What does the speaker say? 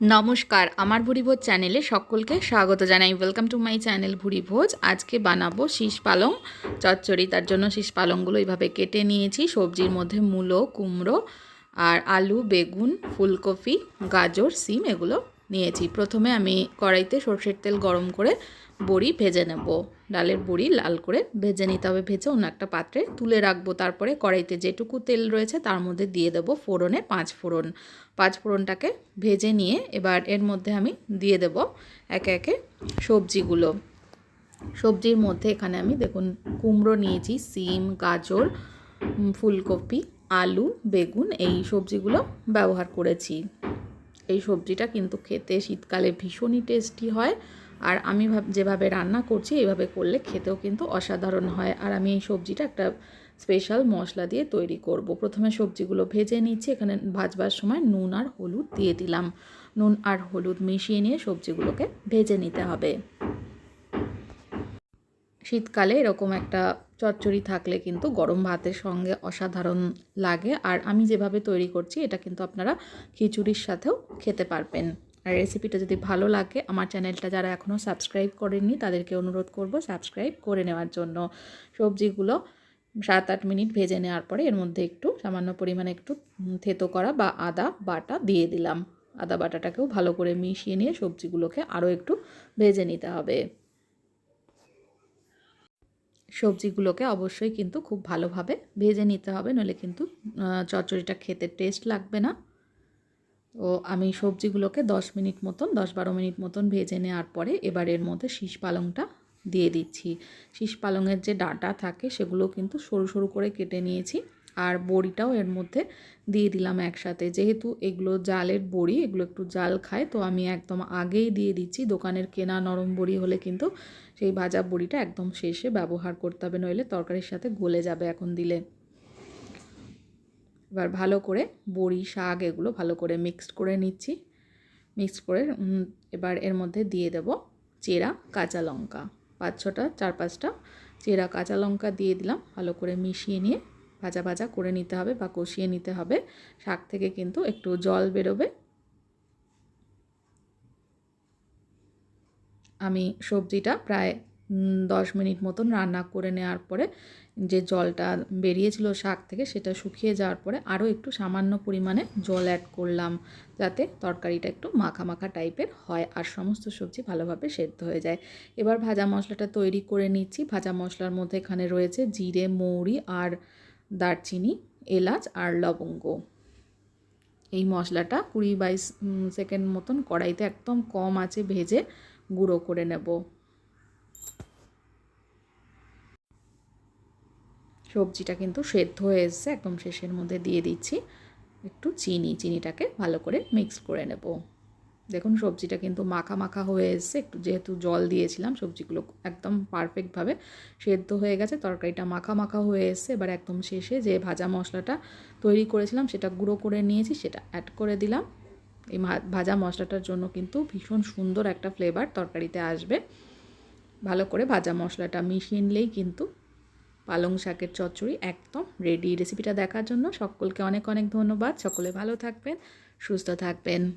নমস্কার, আমার ভুরিভোজ চ্যানেলে সকলকে স্বাগত জানাই। ওয়েলকাম টু মাই চ্যানেল ভুরিভোজ আজকে বানাবো শীষ পালং। চচ্চড়ি, তার জন্য শীষ পালংগুলো এইভাবে কেটে নিয়েছি। সবজির মধ্যে মূলো, কুমড়ো আর আলু, বেগুন, ফুলকপি, গাজর, সিম, এগুলো নিয়েছি। প্রথমে আমি কড়াইতে সর্ষের তেল গরম করে বড়ি ভেজে নেব। ডালের বড়ি লাল করে ভেজে নিতে হবে। ভেজে অন্য একটা পাত্রে তুলে রাখব। তারপরে কড়াইতে যেটুকু তেল রয়েছে তার মধ্যে দিয়ে দেবো ফোড়নে পাঁচ ফোড়ন। পাঁচ ফোড়নটাকে ভেজে নিয়ে এবার এর মধ্যে আমি দিয়ে দেব একে একে সবজিগুলো। সবজির মধ্যে এখানে আমি দেখুন কুমড়ো নিয়েছি, সিম, গাজর ফুলকপি, আলু, বেগুন এই সবজিগুলো ব্যবহার করেছি। এই সবজিটা কিন্তু খেতে শীতকালে ভীষণই টেস্টি হয়। আর আমি যেভাবে রান্না করছি, এইভাবে করলে খেতেও কিন্তু অসাধারণ হয়। আর আমি এই সবজিটা একটা স্পেশাল মশলা দিয়ে তৈরি করব। প্রথমে সবজিগুলো ভেজে নিচ্ছি, এখানে ভাজবার সময় নুন আর হলুদ দিয়ে দিলাম। নুন আর হলুদ মিশিয়ে নিয়ে সবজিগুলোকে ভেজে নিতে হবে। শীতকালে এরকম একটা চচ্চড়ি থাকলে কিন্তু গরম ভাতের সঙ্গে অসাধারণ লাগে। আর আমি যেভাবে তৈরি করছি, এটা কিন্তু আপনারা খিচুড়ির সাথেও খেতে পারবেন। আর রেসিপিটা যদি ভালো লাগে, আমার চ্যানেলটা যারা এখনও সাবস্ক্রাইব করেননি, তাদেরকে অনুরোধ করব সাবস্ক্রাইব করে নেওয়ার জন্য। সবজিগুলো সাত আট মিনিট ভেজে নেওয়ার পরে এর মধ্যে একটু সামান্য পরিমাণে একটু থেতো করা বা আদা বাটা দিয়ে দিলাম। আদা বাটাটাকেও ভালো করে মিশিয়ে নিয়ে সবজিগুলোকে আরও একটু ভেজে নিতে হবে। সবজিগুলোকে অবশ্যই কিন্তু খুব ভালোভাবে ভেজে নিতে হবে, নইলে কিন্তু চচ্চড়িটা খেতে টেস্ট লাগবে না। তো আমি সবজিগুলোকে দশ মিনিট মতন, দশ বারো মিনিট মতন ভেজে নেওয়ার পরে এবার এর মধ্যে শীষ পালংটা দিয়ে দিচ্ছি। শীষ পালংয়ের যে ডাটা থাকে, সেগুলো কিন্তু সরু সরু করে কেটে নিয়েছি। আর বড়িটাও এর মধ্যে দিয়ে দিলাম একসাথে। যেহেতু এগুলো জালের বড়ি, এগুলো একটু জাল খায়, তো আমি একদম আগেই দিয়ে দিচ্ছি। দোকানের কেনা নরম বড়ি হলে কিন্তু সেই ভাজা বড়িটা একদম শেষে ব্যবহার করতে হবে, নইলে তরকারির সাথে গলে যাবে এখন দিলে। এবার ভালো করে বড়ি, শাক এগুলো ভালো করে মিক্সড করে নিচ্ছি। মিক্সড করে এবার এর মধ্যে দিয়ে দেব চেরা কাঁচা লঙ্কা। পাঁচ ছটা, চার পাঁচটা চেরা কাঁচা লঙ্কা দিয়ে দিলাম, ভালো করে মিশিয়ে নিয়ে ভাজা ভাজা করে নিতে হবে বা কষিয়ে নিতে হবে। শাক থেকে কিন্তু একটু জল বেরোবে। আমি সবজিটা প্রায় দশ মিনিট মতন রান্না করে নেওয়ার পরে যে জলটা বেরিয়েছিল শাক থেকে সেটা শুকিয়ে যাওয়ার পরে আরও একটু সামান্য পরিমাণে জল অ্যাড করলাম যাতে তরকারিটা একটু মাখা মাখা টাইপের হয় আর সমস্ত সবজি ভালোভাবে সেদ্ধ হয়ে যায়। এবার ভাজা মশলাটা তৈরি করে নিচ্ছি। ভাজা মশলার মধ্যে এখানে রয়েছে জিরে, মৌরি আর দারচিনি, এলাচ আর লবঙ্গ। এই মশলাটা কুড়ি বাইশ সেকেন্ড মতন কড়াইতে একদম কম আছে ভেজে গুঁড়ো করে নেব। সবজিটা কিন্তু সেদ্ধ হয়ে এসছে, একদম শেষের মধ্যে দিয়ে দিচ্ছি। একটু চিনি, চিনিটাকে ভালো করে মিক্স করে নেব। দেখুন, সবজিটা কিন্তু মাখা মাখা হয়ে এসছে। একটু যেহেতু জল দিয়েছিলাম, সবজিগুলো একদম পারফেক্টভাবে সেদ্ধ হয়ে গেছে, তরকারিটা মাখা মাখা হয়ে এসছে। এবার একদম শেষে যে ভাজা মশলাটা তৈরি করেছিলাম, সেটা গুঁড়ো করে নিয়েছি, সেটা অ্যাড করে দিলাম। এই ভাজা মশলাটার জন্য কিন্তু ভীষণ সুন্দর একটা ফ্লেভার তরকারিতে আসবে। ভালো করে ভাজা মশলাটা মিশিয়ে নিলেই কিন্তু পালং শাকের চচ্চড়ি একদম রেডি রেসিপিটা দেখার জন্য সকলকে অনেক অনেক ধন্যবাদ। সকলে ভালো থাকবেন, সুস্থ থাকবেন।